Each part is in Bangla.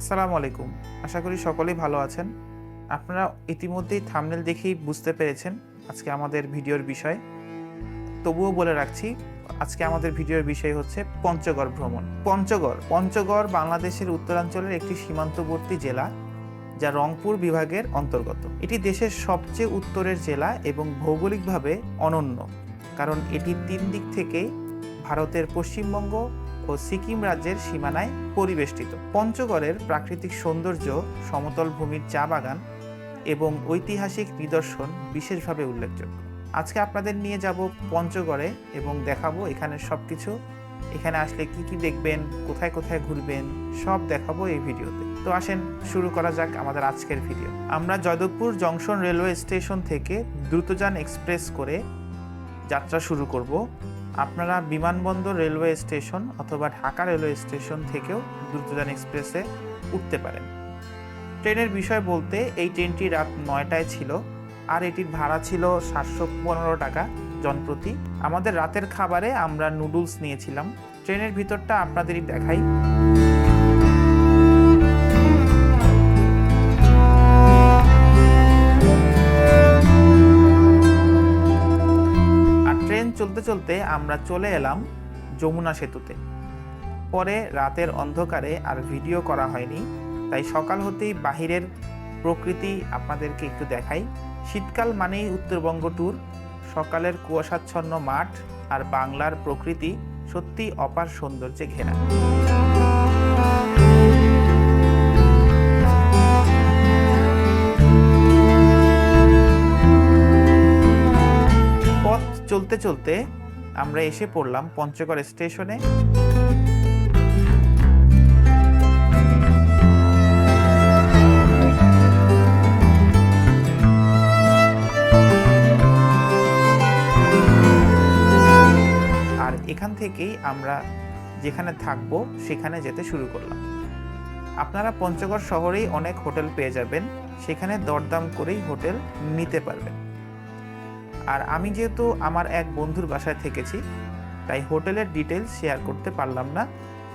আসসালামু আলাইকুম। আশা করি সকলেই ভালো আছেন। আপনারা ইতিমধ্যেই থামনেল দেখেই বুঝতে পেরেছেন আজকে আমাদের ভিডিওর বিষয়। তবুও বলে রাখছি, আজকে আমাদের ভিডিওর বিষয় হচ্ছে পঞ্চগড় ভ্রমণ। পঞ্চগড় পঞ্চগড় বাংলাদেশের উত্তরাঞ্চলের একটি সীমান্তবর্তী জেলা, যা রংপুর বিভাগের অন্তর্গত। এটি দেশের সবচেয়ে উত্তরের জেলা এবং ভৌগোলিকভাবে অনন্য, কারণ এটি তিন দিক থেকে ভারতের পশ্চিমবঙ্গ ও সিকিম রাজ্যের সীমানায় পরিবেষ্টিত। পঞ্চগড়ের প্রাকৃতিক সৌন্দর্য, সমতল ভূমির চা বাগান এবং ঐতিহাসিক নিদর্শন বিশেষভাবে উল্লেখযোগ্য। আজকে আপনাদের নিয়ে যাব পঞ্চগড়ে এবং দেখাবো এখানে সব কিছু এখানে আসলে কি কি দেখবেন, কোথায় কোথায় ঘুরবেন, সব দেখাবো এই ভিডিওতে। তো আসেন, শুরু করা যাক আমাদের আজকের ভিডিও। আমরা জয়দেবপুর জংশন রেলওয়ে স্টেশন থেকে দ্রুতযান এক্সপ্রেস করে যাত্রা শুরু করব। আপনারা বিমানবন্দর রেলওয়ে স্টেশন অথবা ঢাকা রেলওয়ে স্টেশন থেকেও দ্রুতযান এক্সপ্রেসে উঠতে পারেন। ট্রেনের বিষয় বলতে এই ট্রেনটি রাত নয়টায় ছিল, আর এটির ভাড়া ছিল সাতশো পনেরো টাকা জনপ্রতি। আমাদের রাতের খাবারে আমরা নুডলস নিয়েছিলাম। ট্রেনের ভিতরটা আপনাদেরই দেখাই। চলতে চলতে আমরা চলে এলাম যমুনা সেতুতে। পরে রাতের অন্ধকারে আর ভিডিও করা হয়নি, তাই সকাল হতেই বাহিরের প্রকৃতি আপনাদেরকে একটু দেখাই। শীতকাল মানেই উত্তরবঙ্গ ট্যুর সকালের কুয়াশাচ্ছন্ন মাঠ আর বাংলার প্রকৃতি সত্যি অপার সৌন্দর্যে ঘেরা। চলতে চলতে আমরা এসে পড়লাম পঞ্চগড় স্টেশনে। আর এখান থেকেই আমরা যেখানে থাকব, সেখানে যেতে শুরু করলাম। আপনারা পঞ্চগড় শহরেই অনেক হোটেল পেয়ে যাবেন, সেখানে দরদাম করেই হোটেল নিতে পারবেন। আর আমি যেহেতু আমার এক বন্ধুর বাসায় থেকেছি, তাই হোটেলের ডিটেলস শেয়ার করতে পারলাম না।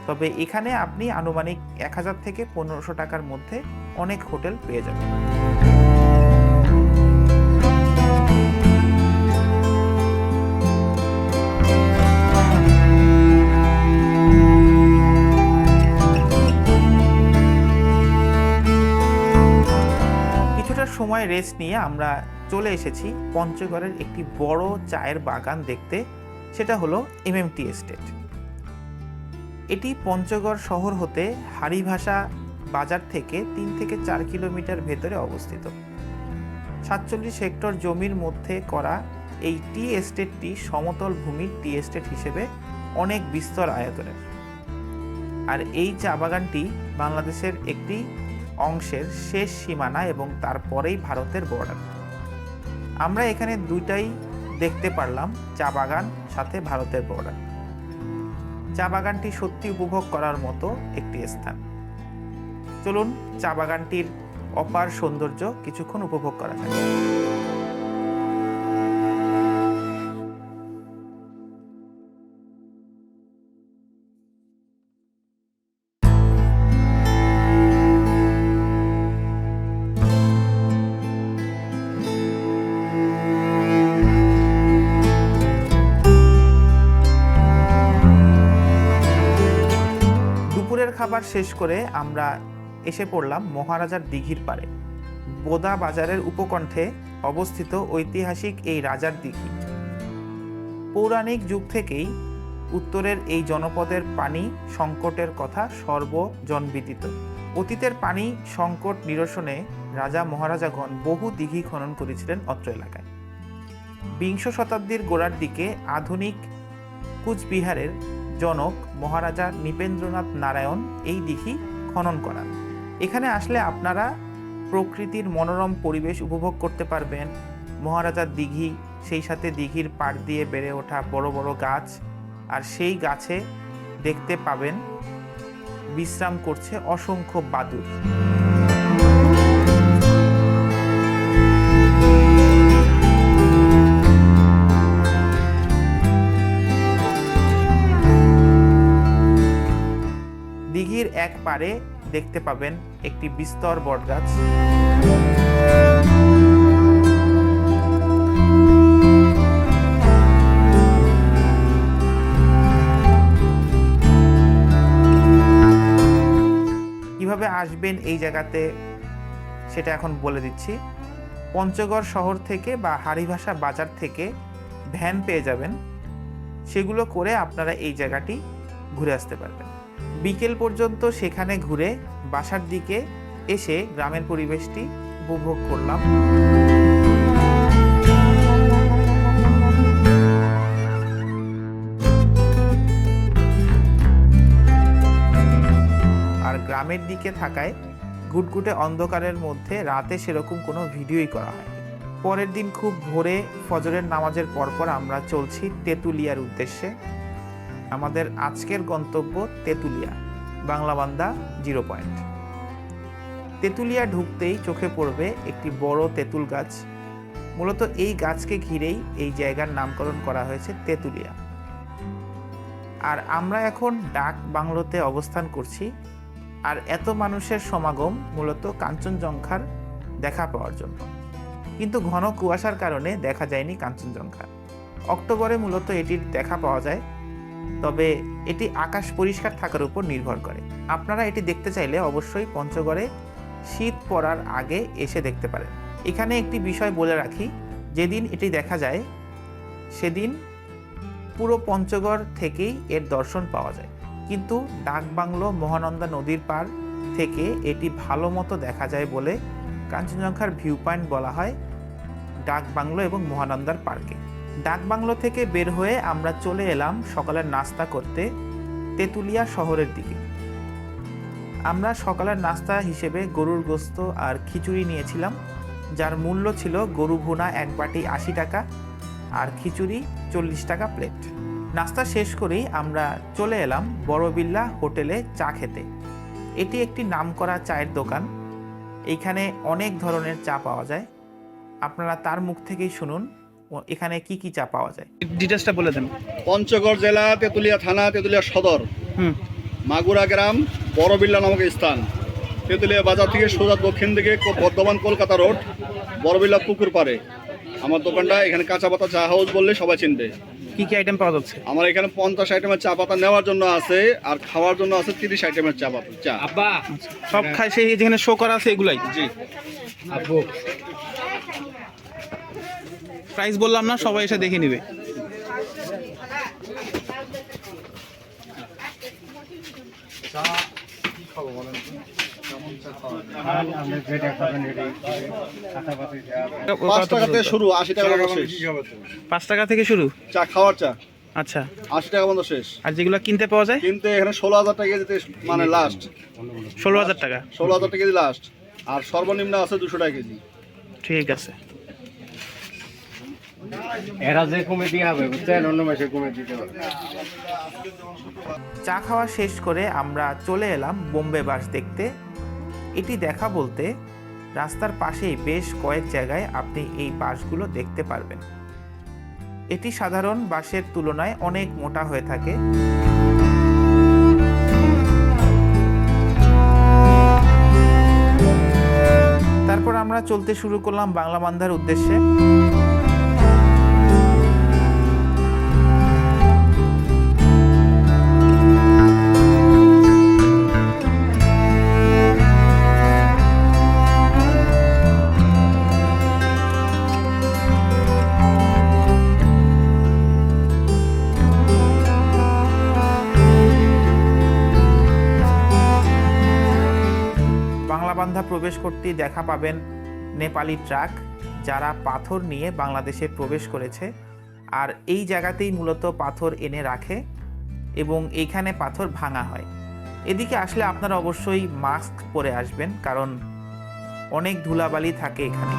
তবে এখানে আপনি আনুমানিক এক হাজার থেকে পনেরোশো টাকার মধ্যে অনেক হোটেল পেয়ে যাবেন। কিছুটা সময় রেস্ট নিয়ে আমরা চলে এসেছি পঞ্চগড়ের একটি বড় চায়ের বাগান দেখতে, সেটা হলো এমএমটি এস্টেট এটি পঞ্চগড় শহর হতে হারিভাষা বাজার থেকে তিন থেকে চার কিলোমিটার ভেতরে অবস্থিত। সাতচল্লিশ হেক্টর জমির মধ্যে করা এই টি এস্টেটটি সমতল ভূমির টি এস্টেট হিসেবে অনেক বিস্তর আয়তনের। আর এই চা বাগানটি বাংলাদেশের একটি অংশের শেষ সীমানা এবং তারপরেই ভারতের বর্ডার আমরা এখানে দুইটাই দেখতে পারলাম চা বাগান, সাথে ভারতের বর্ডার। চা বাগানটি সত্যি উপভোগ করার মতো একটি স্থান। চলুন চা বাগানটির অপার সৌন্দর্য কিছুক্ষণ উপভোগ করা যায় খাবার শেষ করে আমরা এসে পড়লাম মহারাজার দিঘির পাড়ে। বোদা বাজারের উপকণ্ঠে অবস্থিত ঐতিহাসিক এই রাজার দিঘি। পৌরাণিক যুগ থেকেই উত্তরের এই জনপদের পানি সংকটের কথা সর্বজনবিদিত। অতীতের পানি সংকট নিরসনে রাজা মহারাজাগণ বহু দিঘি খনন করেছিলেন অত্র এলাকায়। বিংশ শতাব্দীর গোড়ার দিকে আধুনিক কুচবিহারের জনক মহারাজা নৃপেন্দ্রনাথ নারায়ণ এই দিঘি খনন করান। এখানে আসলে আপনারা প্রকৃতির মনোরম পরিবেশ উপভোগ করতে পারবেন। মহারাজার দিঘি, সেই সাথে দিঘির পাড় দিয়ে বেড়ে ওঠা বড় বড় গাছ, আর সেই গাছে দেখতে পাবেন বিশ্রাম করছে অসংখ্য বাদুর দিঘির এক পারে দেখতে পাবেন একটি বিস্তর বটগাছ। কীভাবে আসবেন এই জায়গাতে সেটা এখন বলে দিচ্ছি। পঞ্চগড় শহর থেকে বা হারিভাষা বাজার থেকে ভ্যান পেয়ে যাবেন। সেগুলো করে আপনারা এই জায়গাটি ঘুরে আসতে পারবেন। বিকেল পর্যন্ত সেখানে ঘুরে বাসার দিকে এসে গ্রামের পরিবেশটি উপভোগ করলাম। আর গ্রামের দিকে থাকায় গুটগুটে অন্ধকারের মধ্যে রাতে সেরকম কোনো ভিডিওই করা হয় পরের দিন খুব ভোরে ফজরের নামাজের পরপর আমরা চলছি তেঁতুলিয়ার উদ্দেশ্যে। আমাদের আজকের গন্তব্য তেঁতুলিয়া বাংলাবান্দা জিরো পয়েন্ট। তেঁতুলিয়া ঢুকতেই চোখে পড়বে একটি বড় তেঁতুল গাছ। মূলত এই গাছকে ঘিরেই এই জায়গার নামকরণ করা হয়েছে তেঁতুলিয়া। আর আমরা এখন ডাক বাংলোতে অবস্থান করছি, আর এত মানুষের সমাগম মূলত কাঞ্চনজঙ্ঘার দেখা পাওয়ার জন্য। কিন্তু ঘন কুয়াশার কারণে দেখা যায়নি কাঞ্চনজঙ্ঘা। অক্টোবরে মূলত এটির দেখা পাওয়া যায় তবে এটি আকাশ পরিষ্কার থাকার উপর নির্ভর করে। আপনারা এটি দেখতে চাইলে অবশ্যই পঞ্চগড়ে শীত পড়ার আগে এসে দেখতে পারেন। এখানে একটি বিষয় বলে রাখি, যেদিন এটি দেখা যায়, সেদিন পুরো পঞ্চগড় থেকেই এর দর্শন পাওয়া যায়। কিন্তু ডাকবাংলো মহানন্দা নদীর পার থেকে এটি ভালো মতো দেখা যায় বলে কাঞ্চনজঙ্ঘার ভিউ পয়েন্ট বলা হয় ডাকবাংলো এবং মহানন্দার পার্কে। ডাকবাংলো থেকে বের হয়ে আমরা চলে এলাম সকালের নাস্তা করতে তেঁতুলিয়া শহরের দিকে। আমরা সকালের নাস্তা হিসেবে গরুর গোস্ত আর খিচুড়ি নিয়েছিলাম, যার মূল্য ছিল গরু ভুনা এক বাটি আশি টাকা আর খিচুড়ি চল্লিশ টাকা প্লেট। নাস্তা শেষ করেই আমরা চলে এলাম বড়বিল্লা হোটেলে চা খেতে। এটি একটি নামকরা চায়ের দোকান। এইখানে অনেক ধরনের চা পাওয়া যায়। আপনারা তার মুখ থেকেই শুনুন। এখানে কি কি চা পাওয়া যায়? ডিটেলসটা বলে দেন। পঞ্চগড় জেলা তেঁতুলিয়া থানা তেঁতুলিয়া সদর। হুম। মাগুরা গ্রাম বড়বিল্লা নামক স্থান। তেঁতুলিয়া বাজার থেকে সোজা দক্ষিণ দিকে বর্ধমান কলকাতা রোড বড়বিল্লা পুকুর পাড়ে। আমার দোকানটা এখানে কাঁচা পাতা চা হাউস বললে সবাই চিনবে। কি কি আইটেম পাওয়া যাচ্ছে? আমার এখানে পঞ্চাশ আইটেমের চা পাতা নেওয়ার জন্য আছে আর খাওয়ার জন্য আছে তিরিশ আইটেমের চা পাতা চা। সব খাই সেই যেখানে শো করা আছে এগুলাই? জি। প্রাইস বললাম না সবাই এসে দেখে নিবে। পাঁচ টাকা থেকে শুরু আশি টাকা পর্যন্ত শেষ। পাঁচ টাকা থেকে শুরু? চা খাওয়ার চা। আচ্ছা। আশি টাকা পর্যন্ত শেষ। আর যেগুলো কিনতে পাওয়া যায়? কিন্তু এখানে ষোলো হাজার টাকা কেজিতে মানে লাস্ট ষোলো হাজার টাকা। ষোলো হাজার টাকা কেজি লাস্ট আর সর্বনিম্ন আছে দুশো টাকা কেজি। ঠিক আছে। চা খাওয়া শেষ করে আমরা চলে এলাম বোম্বে বাস দেখতে। এটি দেখা বলতে রাস্তার পাশেই বেশ কয়েক জায়গায় আপনি এই বাসগুলো দেখতে পারবেন। এটি সাধারণ বাসের তুলনায় অনেক মোটা হয়ে থাকে। তারপর আমরা চলতে শুরু করলাম বাংলা বান্ধার উদ্দেশ্যে। বাংলাবান্ধা প্রবেশ করতেই দেখা পাবেন নেপালি ট্রাক যারা পাথর নিয়ে বাংলাদেশে প্রবেশ করেছে আর এই জায়গাতেই মূলত পাথর এনে রাখে এবং এইখানে পাথর ভাঙা হয়। এদিকে আসলে আপনারা অবশ্যই মাস্ক পরে আসবেন কারণ অনেক ধুলাবালি থাকে এখানে।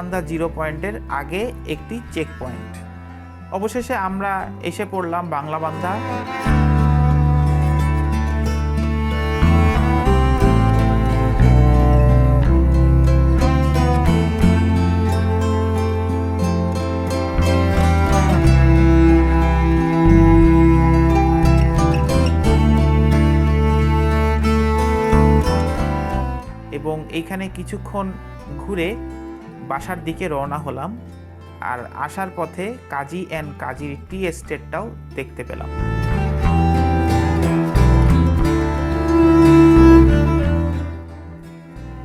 বান্দা জিরো পয়েন্টের আগে একটি চেক পয়েন্ট অবশেষে আমরা এসে পড়লাম বাংলা বান্ধা এবং এইখানে কিছুক্ষণ ঘুরে বাসার দিকে রওনা হলাম আর আসার পথে কাজী অ্যান্ড কাজীর টি এস্টেটটাও দেখতে পেলাম।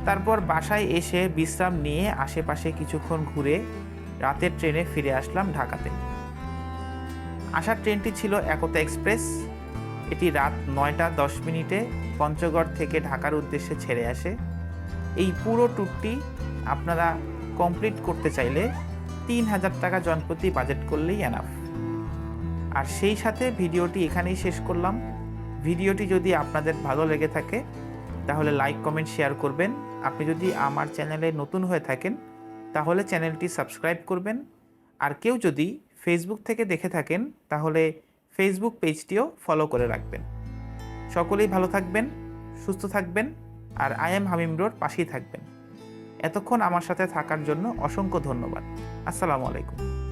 তারপর বাসায় এসে বিশ্রাম নিয়ে আশেপাশে কিছুক্ষণ ঘুরে রাতের ট্রেনে ফিরে আসলাম ঢাকাতে। আসার ট্রেনটি ছিল একতা এক্সপ্রেস। এটি রাত নয়টা দশ মিনিটে পঞ্চগড় থেকে ঢাকার উদ্দেশ্যে ছেড়ে আসে। এই পুরো ট্যুরটি আপনারা কমপ্লিট করতে চাইলে তিন হাজার টাকা জনপ্রতি বাজেট করলেই এনাফ আর সেই সাথে ভিডিওটি এখানেই শেষ করলাম। ভিডিওটি যদি আপনাদের ভালো লেগে থাকে, তাহলে লাইক কমেন্ট শেয়ার করবেন। আপনি যদি আমার চ্যানেলে নতুন হয়ে থাকেন, তাহলে চ্যানেলটি সাবস্ক্রাইব করবেন। আর কেউ যদি ফেসবুক থেকে দেখে থাকেন, তাহলে ফেসবুক পেজটিও ফলো করে রাখবেন। সকলেই ভালো থাকবেন, সুস্থ থাকবেন, আর আই এম হামিম রোড পাশেই থাকবেন। এতক্ষণ আমার সাথে থাকার জন্য অসংখ্য ধন্যবাদ। আসসালামু আলাইকুম।